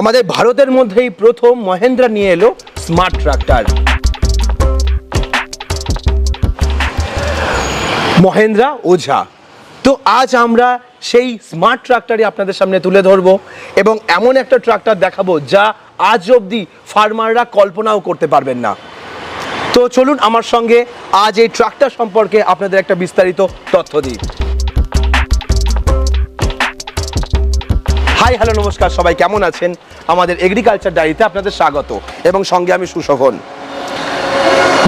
আমাদের ভারতের মধ্যেই প্রথম মহেন্দ্রা নিয়ে এলো স্মার্ট ট্রাক্টর মহেন্দ্রা ওঝা। তো আজ আমরা সেই স্মার্ট ট্রাক্টরই আপনাদের সামনে তুলে ধরবো এবং এমন একটা ট্রাক্টর দেখাবো যা আজ অবধি ফার্মাররা কল্পনাও করতে পারবেন না। তো চলুন আমার সঙ্গে আজ এই ট্রাক্টর সম্পর্কে আপনাদের একটা বিস্তারিত তথ্য দিই। হাই, হ্যালো, নমস্কার, সবাই কেমন আছেন? আমাদের এগ্রিকালচার ডায়েরিতে আপনাদের স্বাগত এবং সঙ্গে আমি সুশোভন।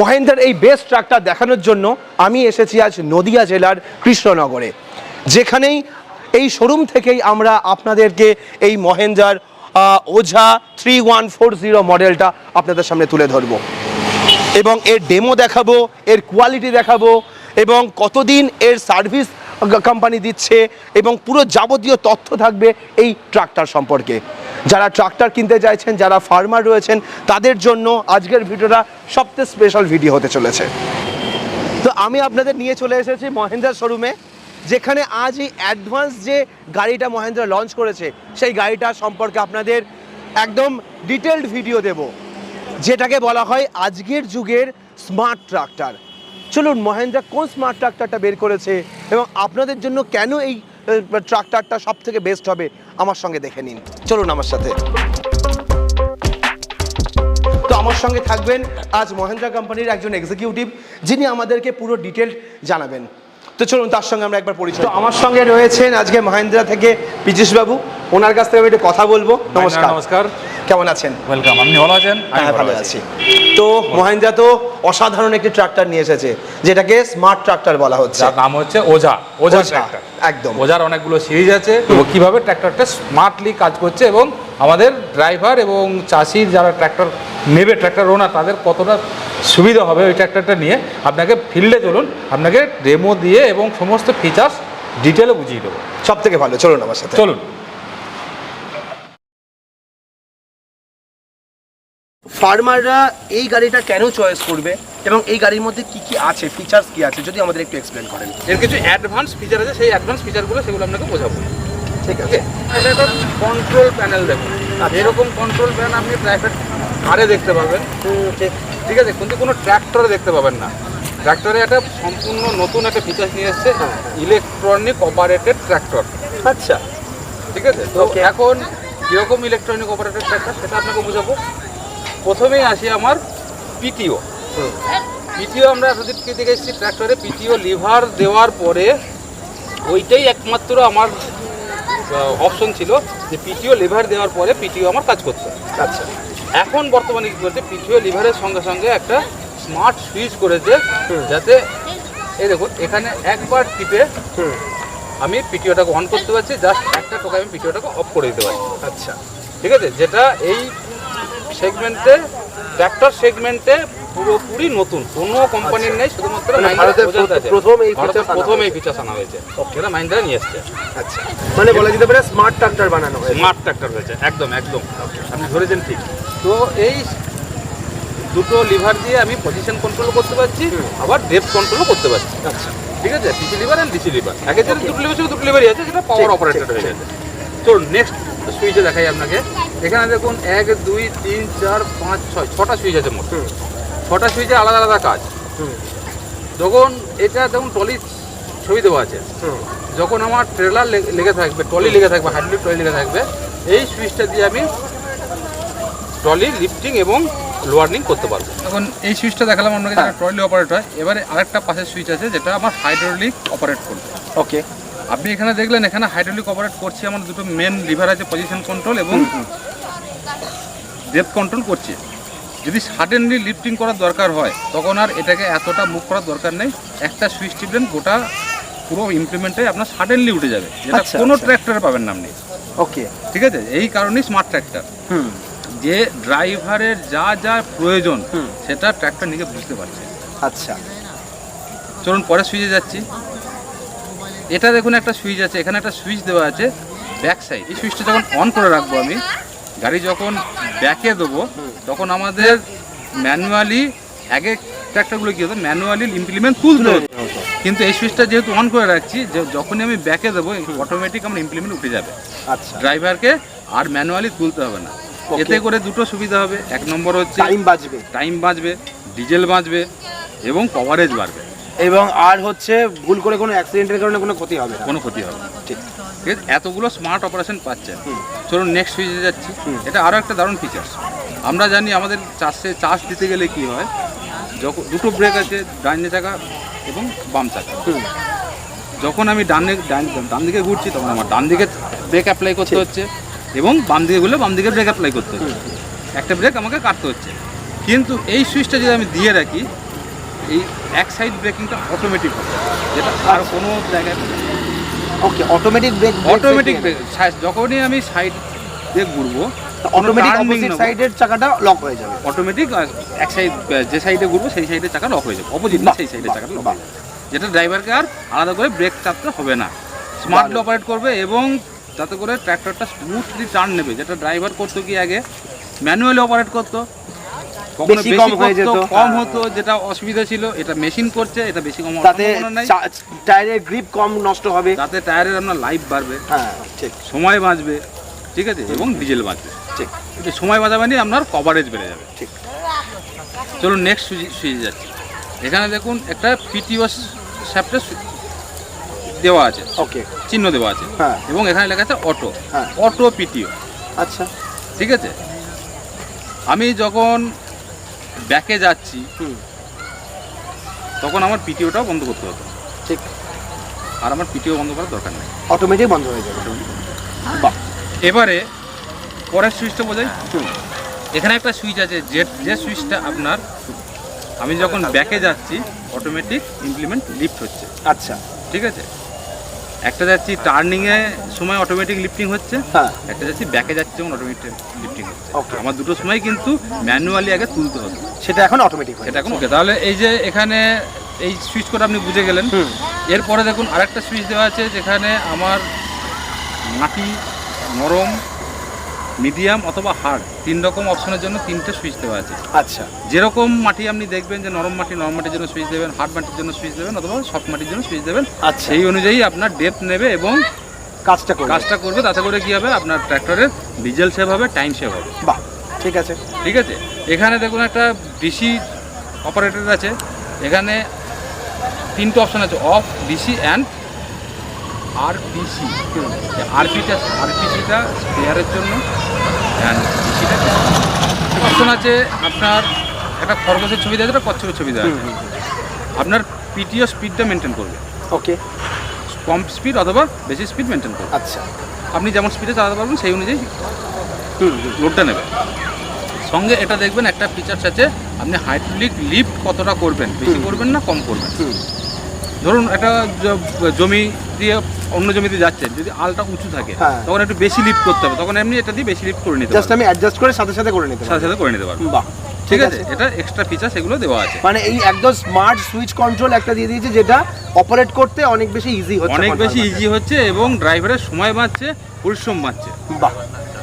মহেন্দ্রের এই বেস্ট ট্রাক্টর দেখানোর জন্য আমি এসেছি আজ নদিয়া জেলার কৃষ্ণনগরে, যেখানেই এই শোরুম থেকেই আমরা আপনাদেরকে এই মহেন্দ্রার ওঝা থ্রি ওয়ান ফোর জিরো মডেলটা আপনাদের সামনে তুলে ধরবো। এবং এর ডেমো দেখাবো, এর কোয়ালিটি দেখাবো এবং কতদিন এর সার্ভিস কোম্পানি দিচ্ছে এবং পুরো যাবতীয় তথ্য থাকবে এই ট্রাক্টর সম্পর্কে। যারা ট্রাক্টর কিনতে চাইছেন, যারা ফার্মার রয়েছেন, তাদের জন্য আজকের ভিডিওটা সবচেয়ে স্পেশাল ভিডিও হতে চলেছে। তো আমি আপনাদের নিয়ে চলে এসেছি মহেন্দ্রা শোরুমে, যেখানে আজ এই অ্যাডভান্স যে গাড়িটা মহেন্দ্রা লঞ্চ করেছে, সেই গাড়িটা সম্পর্কে আপনাদের একদম ডিটেলড ভিডিও দেব, যেটাকে বলা হয় আজকের যুগের স্মার্ট ট্রাক্টর চলুন মহেন্দ্রা কোন স্মার্ট ট্রাক্টরটা বের করেছে এবং আপনাদের জন্য কেন এই ট্রাক্টারটা সব থেকে বেস্ট হবে আমার সঙ্গে দেখে নিন। চলুন আমার সাথে। তো আমার সঙ্গে থাকবেন আজ মহেন্দ্রা কোম্পানির একজন এক্সিকিউটিভ যিনি আমাদেরকে পুরো ডিটেল জানাবেন। তো চলুন তার সঙ্গে আমরা একবার পরিচয় তো আমার সঙ্গে রয়েছেন আজকে মহেন্দ্রা থেকে পীযুষ বাবু ওনার কাছ থেকে আমি একটু কথা বলব। নমস্কার। নমস্কার। কেমন আছেন? ওয়েলকাম আপনি ভালো আছেন? আমি হ্যাঁ ভালো আছি। তো মহেন্দ্রা তো অসাধারণ একটি ট্রাক্টর নিয়ে এসেছে যেটাকে স্মার্ট ট্রাক্টর বলা হচ্ছে। যার নাম হচ্ছে ওঝা ওঝা ওঝা, ট্র্যাক্টর একদম। ওঝার অনেকগুলো সিরিজ আছে। তো কীভাবে ট্র্যাক্টরটা স্মার্টলি কাজ করছে এবং আমাদের ড্রাইভার এবং চাষির যারা ট্র্যাক্টর নেবে ট্র্যাক্টর ওনার তাদের কতটা সুবিধা হবে ওই ট্র্যাক্টরটা নিয়ে। আপনাকে ফিল্ডে চলুন আপনাকে ডেমো দিয়ে এবং সমস্ত ফিচার্স ডিটেলে বুঝিয়ে দেবো। সব থেকে ভালো চলুন আমার সাথে। চলুন। ফার্মাররা এই গাড়িটা কেন চয়েস করবে এবং এই গাড়ির মধ্যে কি কি আছে ফিচার্স কি আছে যদি আমাদের একটু এক্সপ্লেন করেন। এর কিছু অ্যাডভান্স ফিচার আছে সেই অ্যাডভান্স ফিচারগুলো সেগুলো আপনাকে বোঝাবো। ঠিক আছে। এটা একটা কন্ট্রোল প্যানেল দেখুন। এরকম কন্ট্রোল প্যানেল আপনি প্রাইভেট কারে দেখতে পাবেন। ঠিক। ঠিক আছে কিন্তু কোনো ট্র্যাক্টরে দেখতে পাবেন না। ট্র্যাক্টরে একটা সম্পূর্ণ নতুন একটা ফিচার নিয়ে এসছে ইলেকট্রনিক অপারেটেড ট্র্যাক্টর আচ্ছা। ঠিক আছে তো এখন কীরকম ইলেকট্রনিক অপারেটেড ট্র্যাক্টর সেটা আপনাকে বোঝাবো। প্রথমেই আসি আমার পিটিও পিটিও আমরা এতদিন কি দেখে এসেছি ট্র্যাক্টরে পিটিও লিভার দেওয়ার পরে ওইটাই একমাত্র আমার অপশন ছিল যে পিটিও লিভার দেওয়ার পরে পিটিও আমার কাজ করছে। আচ্ছা। এখন বর্তমানে কী করছে পিছিয়ে লিভারের সঙ্গে সঙ্গে একটা স্মার্ট সুইচ করেছে যাতে এই দেখুন এখানে একবার টিপে আমি পিটিওটাকে অন করতে পারছি জাস্ট একটা টোকা আমি পিটিওটাকে অফ করে দিতে পারছি। আচ্ছা। ঠিক আছে? যেটা এই সেগমেন্টে ট্র্যাক্টর সেগমেন্টে পুরোপুরি নতুন। কোনো কোম্পানির নেই শুধুমাত্র মানে। প্রথম এই প্রথম এই হয়েছে। ফিচার্স আনা হয়েছে। যেটা মাইন্ডারা নিয়ে এসছে। আচ্ছা। মানে বলা যেতে পারে স্মার্ট ট্রাক্টর বানানো হয়েছে। স্মার্ট ট্র্যাক্টর হয়েছে একদম একদম। আপনি ধরেছেন ঠিক। তো এই দুটো লিভার দিয়ে আমি পজিশন কন্ট্রোল করতে পারছি আবার ডেপথ কন্ট্রোলও করতে পারছি। আচ্ছা। ঠিক আছে? DC lever and DC lever একে যে দুটো লিভার ছিল দুটো লিভারই আছে যেটা পাওয়ার অপারেটেড হয়ে গেছে। তো নেক্সট সুইচে দেখাই আপনাকে। এখানে দেখুন এক দুই তিন চার পাঁচ ছয় ছটা সুইচ আছে মোট। ছটা সুইচে আলাদা আলাদা কাজ। যখন এটা দেখুন টলি ছবি দেওয়া আছে। যখন আমার ট্রেলার লেগে থাকবে টলি লেগে থাকবে হাইড্রোলিক টলি লেগে থাকবে এই সুইচটা দিয়ে আমি ট্রলি লিফটিং এবং লোয়ার্নিং করতে পারব। এখন এই সুইচটা দেখালাম আপনাকে যেটা ট্রলি অপারেট হয়। এবারে আরেকটা পাশের সুইচ আছে যেটা আমার হাইড্রোলিক অপারেট করবে। ওকে আপনি এখানে দেখলেন এখানে হাইড্রোলিক অপারেট করছি আমার দুটো মেন লিভার আছে পজিশন কন্ট্রোল এবং ডেপথ কন্ট্রোল করছি। যদি সাডেনলি লিফটিং করার দরকার হয় তখন আর এটাকে এতটা মুখ করার দরকার নেই। একটা সুইচ টিপলেন গোটা পুরো ইমপ্লিমেন্টে আপনার সাডেনলি উঠে যাবে। যেটা আচ্ছা, কোনো আচ্ছা। ট্র্যাক্টরে পাবেন না আপনি। ওকে ঠিক আছে? এই কারণেই স্মার্ট ট্র্যাক্টর হুম। যে ড্রাইভারের যা যা প্রয়োজন। সেটা ট্র্যাক্টর নিজে বুঝতে পারছে। আচ্ছা। চলুন পরে সুইচে যাচ্ছি। এটা দেখুন একটা সুইচ আছে এখানে একটা সুইচ দেওয়া আছে ব্যাক সাইড এই সুইচটা যখন অন করে রাখব আমি গাড়ি যখন ব্যাকে দেবো তখন আমাদের ম্যানুয়ালি আগে ট্র্যাক্টরগুলো কী হতো? ম্যানুয়ালি ইমপ্লিমেন্ট তুলতে হতো কিন্তু এই সুইচটা যেহেতু অন করে রাখছি যে যখনই আমি ব্যাকে দেবো অটোমেটিক আমার ইমপ্লিমেন্ট উঠে যাবে। আচ্ছা। ড্রাইভারকে আর ম্যানুয়ালি তুলতে হবে না। এতে করে দুটো সুবিধা হবে। এক নম্বর হচ্ছে টাইম বাঁচবে। টাইম বাঁচবে ডিজেল বাঁচবে এবং কভারেজ বাড়বে। এবং আর হচ্ছে ভুল করে কোনো অ্যাক্সিডেন্টের কারণে কোনো ক্ষতি হবে না। কোনো ক্ষতি হবে না। ঠিক। ঠিক আছে? এতগুলো স্মার্ট অপারেশন পাচ্ছেন। হুম। চলুন নেক্সট সুইচে যাচ্ছি। এটা আরও একটা দারুণ ফিচার্স আমরা জানি আমাদের চাষে চাষ দিতে গেলে কি হয়? যখন দুটো ব্রেক আছে ডাইনে চাকা এবং বাম চাকা হুম। যখন আমি ডানে ডান- ডান দিকে ঘুরছি তখন আমার ডান দিকে ব্রেক অ্যাপ্লাই করতে হচ্ছে এবং বাম দিকে ঘুরলে বাম দিকে ব্রেক অ্যাপ্লাই করতে হচ্ছে। একটা ব্রেক আমাকে কাটতে হচ্ছে। কিন্তু এই সুইচটা যদি আমি দিয়ে রাখি এই এক সাইড ব্রেকিংটা অটোমেটিক হবে যেটা আর কোনো জায়গায় okay automatic brake automatic brake যখনই আমি সাইড দিয়ে ঘুরবো অটোমেটিক অপোজিট সাইডের চাকাটা লক হয়ে যাবে। অটোমেটিক এক সাইড যে সাইডে ঘুরবো সেই সাইডের চাকা লক হয়ে যাবে। অপোজিট বাহ, সেই সাইডের চাকাটা চাকা লক যেটা ড্রাইভারকে আর আলাদা করে ব্রেক চাপতে হবে না। স্মার্টলি অপারেট করবে এবং যাতে করে ট্র্যাক্টরটা স্মুথলি টার্ন নেবে যেটা ড্রাইভার করতো কি আগে? ম্যানুয়ালি অপারেট করতো। বেশি কম হয়ে যেত। কম। হতো যেটা অসুবিধা ছিল এটা মেশিন করছে এটা বেশি কম তাতে টায়ারের গ্রিপ কম নষ্ট হবে। তাতে টায়ারের আপনার লাইফ বাড়বে। হ্যাঁ ঠিক। সময় বাঁচবে ঠিক আছে? এবং ডিজেল বাঁচবে। ঠিক। সময় বাঁচা মানে আপনার কভারেজ বেড়ে যাবে। ঠিক। চলুন নেক্সট সুইচে যাচ্ছি। এখানে দেখুন একটা পিটিও শ্যাপটা দেওয়া আছে। ওকে চিহ্ন দেওয়া আছে। হ্যাঁ। এবং এখানে লেখা আছে অটো হ্যাঁ। অটো পিটিও আচ্ছা। ঠিক আছে? আমি যখন ব্যাকে যাচ্ছি হুম। তখন আমার পিটিওটাও বন্ধ করতে হতো। ঠিক। আর আমার পিটিও বন্ধ করার দরকার নেই। অটোমেটিক বন্ধ হয়ে যাবে। বাহ। এবারে পরের সুইচটা বোঝাই। এখানে একটা সুইচ আছে যে যে সুইচটা আপনার আমি যখন ব্যাকে যাচ্ছি অটোমেটিক ইমপ্লিমেন্ট লিফট হচ্ছে। আচ্ছা। ঠিক আছে? একটা যাচ্ছি টার্নিং এ সময় অটোমেটিক লিফটিং হচ্ছে। হ্যাঁ। একটা যাচ্ছি ব্যাকে যাচ্ছে যখন অটোমেটিক লিফটিং হচ্ছে। আমার দুটো সময় কিন্তু ম্যানুয়ালি আগে তুলতে হবে। সেটা এখন অটোমেটিক সেটা এটা এখন ওকে তাহলে এই যে এখানে এই সুইচ করে আপনি বুঝে গেলেন। এরপরে দেখুন আরেকটা সুইচ দেওয়া আছে যেখানে আমার মাটি নরম মিডিয়াম অথবা হার্ড তিন রকম অপশনের জন্য তিনটে সুইচ দেওয়া আছে। আচ্ছা। যেরকম মাটি আপনি দেখবেন যে নরম মাটি নরম মাটির জন্য সুইচ দেবেন হার্ড মাটির জন্য সুইচ দেবেন অথবা সফট মাটির জন্য সুইচ দেবেন আচ্ছা। সেই অনুযায়ী আপনার ডেপথ নেবে এবং কাজটা করবে। কাজটা করবে তাতে করে কী হবে? আপনার ট্র্যাক্টরের ডিজেল সেভ হবে টাইম সেভ হবে। বাহ ঠিক আছে। ঠিক আছে? এখানে দেখুন একটা ডিসি অপারেটর আছে। এখানে তিনটে অপশন আছে অফ ডিসি অ্যান্ড আরপিসি আরপিটা আরপিসিটা স্পেয়ারের জন্য অপশন আছে আপনার একটা খরগোশের ছবি দেওয়া একটা কচ্ছপের ছবি দেওয়া আপনার পিটিও স্পিডটা মেনটেন করবে। ওকে। কম স্পিড অথবা বেশি স্পিড মেনটেন করবে। আচ্ছা। আপনি যেমন স্পিডে চালাতে পারবেন সেই অনুযায়ী লোডটা নেবে। সঙ্গে এটা দেখবেন একটা ফিচার্স আছে আপনি হাইড্রোলিক লিফট কতটা করবেন? বেশি করবেন না কম করবেন? ধরুন একটা জমি দিয়ে অন্য জমিতে যাচ্ছেন যদি আলটা উঁচু থাকে হ্যাঁ। তখন একটু বেশি লিফট করতে হবে তখন এমনি এটা দিয়ে বেশি লিফট করে নিতে জাস্ট আমি অ্যাডজাস্ট করে সাথে সাথে করে নিতে সাথে সাথে করে নিতে পারবেন বাহ ঠিক আছে। এটা এক্সট্রা ফিচার সেগুলো দেওয়া আছে। মানে এই একদম স্মার্ট সুইচ কন্ট্রোল একটা দিয়ে দিয়েছে যেটা অপারেট করতে অনেক বেশি ইজি হচ্ছে অনেক বেশি ইজি হচ্ছে এবং ড্রাইভারের সময় বাঁচছে পরিশ্রম বাঁচছে। বাহ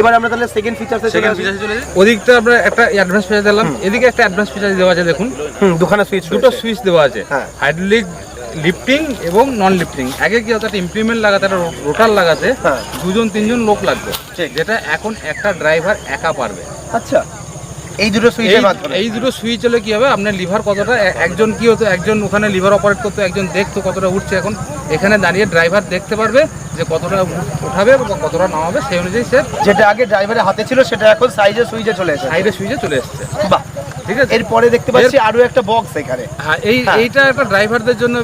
এবার আমরা তাহলে সেকেন্ড ফিচারসে চলে চলে ওদিকটা আমরা একটা অ্যাডভান্স ফিচার দিলাম এদিকে একটা অ্যাডভান্স ফিচার দেওয়া আছে দেখুন। হুম দুখানা সুইচ দুটো সুইচ দেওয়া আছে। হ্যাঁ। হাইড্রোলিক লিফটিং এবং নন লিফটিং আগে কি হতো একটা ইমপ্লিমেন্ট লাগাতে একটা রোটার লাগাতে হ্যাঁ। দুজন তিনজন লোক লাগতো যেটা এখন একটা ড্রাইভার একা পারবে। আচ্ছা। এই দুটো সুইচের মাধ্যমে। এই দুটো সুইচ হলে কি হবে? আপনার লিভার কতটা একজন কি হতো একজন ওখানে লিভার অপারেট করতো একজন দেখতো কতটা উঠছে এখন। এখানে দাঁড়িয়ে ড্রাইভার দেখতে পারবে যে কতটা উঠাবে বা কতটা নামাবে সেই অনুযায়ী সে যেটা আগে ড্রাইভারের হাতে ছিল সেটা এখন সাইজের সুইচে চলে এসেছে। সাইডে সুইচে চলে এসছে। বাহ। ঠিক আছে? এরপরে দেখতে পাচ্ছি আরও একটা বক্স এখানে। হ্যাঁ এই হ্যাঁ। এইটা একটা ড্রাইভারদের জন্য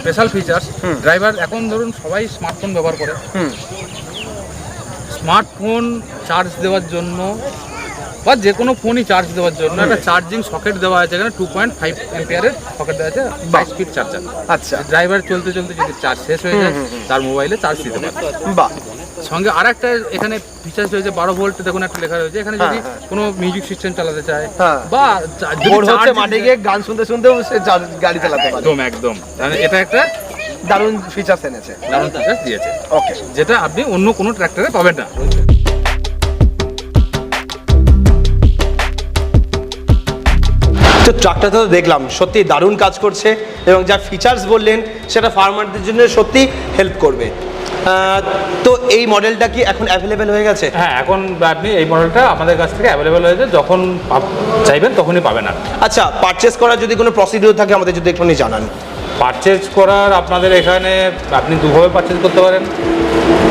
স্পেশাল ফিচার্স। ড্রাইভার এখন ধরুন সবাই স্মার্টফোন ব্যবহার করে। হুম। স্মার্টফোন চার্জ দেওয়ার জন্য বা যে কোনো ফোনই চার্জ দেওয়ার জন্য একটা চার্জিং সকেট দেওয়া আছে এখানে টু পয়েন্ট ফাইভ এম্পিয়ারের সকেট দেওয়া আছে বাই স্পিড চার্জার আচ্ছা। ড্রাইভার চলতে চলতে যদি চার্জ শেষ হয়ে যায় তার মোবাইলে চার্জ দিতে পারে বাহ। সঙ্গে আর একটা এখানে ফিচার্স রয়েছে বারো ভোল্ট দেখুন একটা লেখা রয়েছে এখানে যদি হ্যাঁ, হ্যাঁ। কোনো মিউজিক সিস্টেম চালাতে চায় হ্যাঁ। বা হচ্ছে মাঠে গিয়ে গান শুনতে শুনতেও সে গাড়ি চালাতে পারে। একদম একদম। এটা একটা দারুণ ফিচার্স এনেছে। দারুণ ফিচার্স দিয়েছে। ওকে যেটা আপনি অন্য কোনো ট্র্যাক্টরে পাবেন না। তো ট্রাকটা তো দেখলাম সত্যি দারুণ কাজ করছে এবং যা ফিচার্স বললেন সেটা ফার্মারদের জন্য সত্যি হেল্প করবে। তো এই মডেলটা কি এখন অ্যাভেলেবেল হয়ে গেছে? হ্যাঁ এখন আপনি এই মডেলটা আমাদের কাছ থেকে অ্যাভেলেবেল হয়েছে যখন চাইবেন তখনই পাবেন আর আচ্ছা পারচেস করার যদি কোনো প্রসিডিওর থাকে আমাদের যদি একটুখানি জানান। পারচেজ করার আপনাদের এখানে আপনি দুভাবে পারচেজ করতে পারেন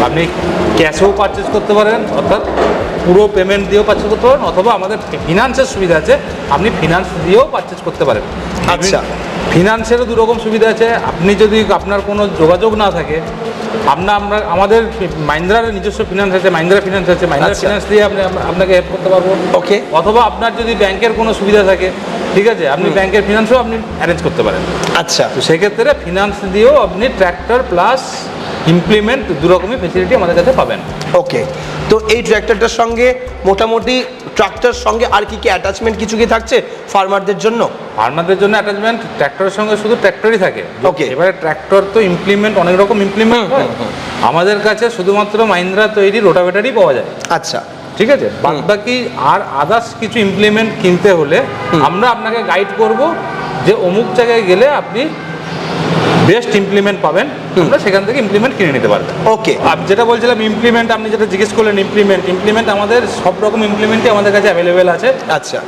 আপনি ক্যাশেও পারচেজ করতে পারেন, অর্থাৎ পুরো পেমেন্ট দিয়েও পারচেজ করতে পারেন, অথবা আমাদের ফিনান্সের সুবিধা আছে, আপনি ফিনান্স দিয়েও পারচেজ করতে পারেন আচ্ছা। ফিনান্সেরও দুরকম সুবিধা আছে। আপনি যদি আপনার কোনো যোগাযোগ না থাকে আপনার আমরা আমাদের মাইন্দ্রার নিজস্ব ফিনান্স আছে মাইন্দ্রা ফিনান্স আছে মাইন্দ্রা আচ্ছা। ফিনান্স দিয়ে আপনি আপনাকে হেল্প করতে পারব। ওকে অথবা আপনার যদি ব্যাংকের কোনো সুবিধা থাকে ঠিক আছে? আপনি ব্যাংকের ফিনান্সও আপনি অ্যারেঞ্জ করতে পারেন। আচ্ছা। তো সেক্ষেত্রে ফিনান্স দিয়েও আপনি ট্র্যাক্টর প্লাস ইমপ্লিমেন্ট দু রকমের ফেসিলিটি আমাদের কাছে পাবেন। ওকে তো এই ট্র্যাক্টরটার সঙ্গে মোটামুটি ট্রাক্টর সঙ্গে আর কি কি অ্যাটাচমেন্ট কিছু কি থাকছে ফার্মারদের জন্য? ফার্মারদের জন্য অ্যাটাচমেন্ট ট্র্যাক্টরের সঙ্গে শুধু ট্র্যাক্টরই থাকে। Okay. এবারে ট্র্যাক্টর তো ইমপ্লিমেন্ট অনেক রকম ইমপ্লিমেন্ট হয়। আমাদের কাছে শুধুমাত্র মাইন্দ্রা তৈরি রোটাভেটারই পাওয়া যায়। আচ্ছা। ঠিক আছে? বাদ বাকি আর আদার্স কিছু ইমপ্লিমেন্ট কিনতে হলে আমরা আপনাকে গাইড করব যে অমুক জায়গায় গেলে আপনি বেস্ট ইমপ্লিমেন্ট পাবেন আমরা সেখান থেকে ইমপ্লিমেন্ট কিনে নিতে পারবেন ওকে। আর যেটা বলছিলাম ইমপ্লিমেন্ট আপনি যেটা জিজ্ঞেস করলেন ইমপ্লিমেন্ট ইমপ্লিমেন্ট আমাদের সব রকম ইমপ্লিমেন্টই আমাদের কাছে অ্যাভেলেবেল আছে। আচ্ছা।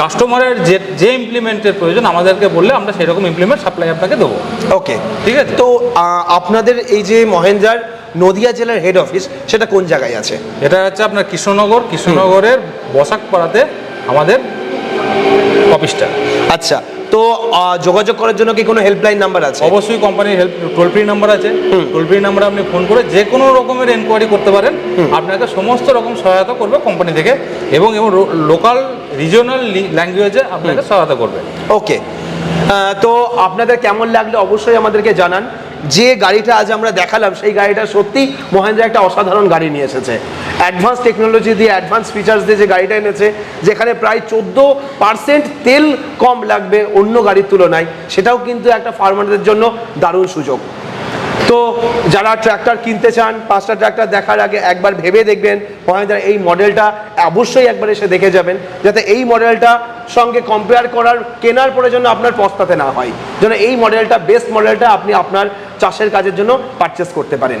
কাস্টমারের যে যে ইমপ্লিমেন্টের প্রয়োজন আমাদেরকে বললে আমরা সেই রকম ইমপ্লিমেন্ট সাপ্লাই আপনাকে দেবো। ওকে। ঠিক আছে? তো আপনাদের এই যে মহেন্দ্রার নদিয়া জেলার হেড অফিস সেটা কোন জায়গায় আছে? এটা হচ্ছে আপনার কৃষ্ণনগর। কৃষ্ণনগরের বসাকপাড়াতে আমাদের অফিসটা। আচ্ছা তো যোগাযোগ করার জন্য কি কোনো হেল্পলাইন নাম্বার আছে? অবশ্যই কোম্পানির হেল্প টোল ফ্রি নাম্বার আছে। টোল ফ্রি নাম্বারে আপনি ফোন করে যে কোনো রকমের এনকোয়ারি করতে পারেন। আপনাকে সমস্ত রকম সহায়তা করবে কোম্পানি থেকে এবং এবং লোকাল রিজিওনাল ল্যাঙ্গুয়েজে আপনাকে সহায়তা করবে। ওকে। তো আপনাদের কেমন লাগলে অবশ্যই আমাদেরকে জানান। যে গাড়িটা আজ আমরা দেখালাম সেই গাড়িটা সত্যি মহেন্দ্রা একটা অসাধারণ গাড়ি নিয়ে এসেছে। অ্যাডভান্স টেকনোলজি দিয়ে, অ্যাডভান্স ফিচার্স দিয়ে যে গাড়িটা এনেছে, যেখানে প্রায় চোদ্দ পার্সেন্ট তেল কম লাগবে অন্য গাড়ির তুলনায়, সেটাও কিন্তু একটা ফার্মারদের জন্য দারুণ সুযোগ। তো যারা ট্র্যাক্টর কিনতে চান, পাঁচটা ট্র্যাক্টর দেখার আগে একবার ভেবে দেখবেন, মহেন্দ্রা, এই মডেলটা অবশ্যই একবার এসে দেখে যাবেন, যাতে এই মডেলটা সঙ্গে কম্পেয়ার করার, কেনার পরে যেন আপনার পস্তাতে না হয়। যেন এই মডেলটা বেস্ট মডেলটা আপনি আপনার চাষের কাজের জন্য পারচেস করতে পারেন।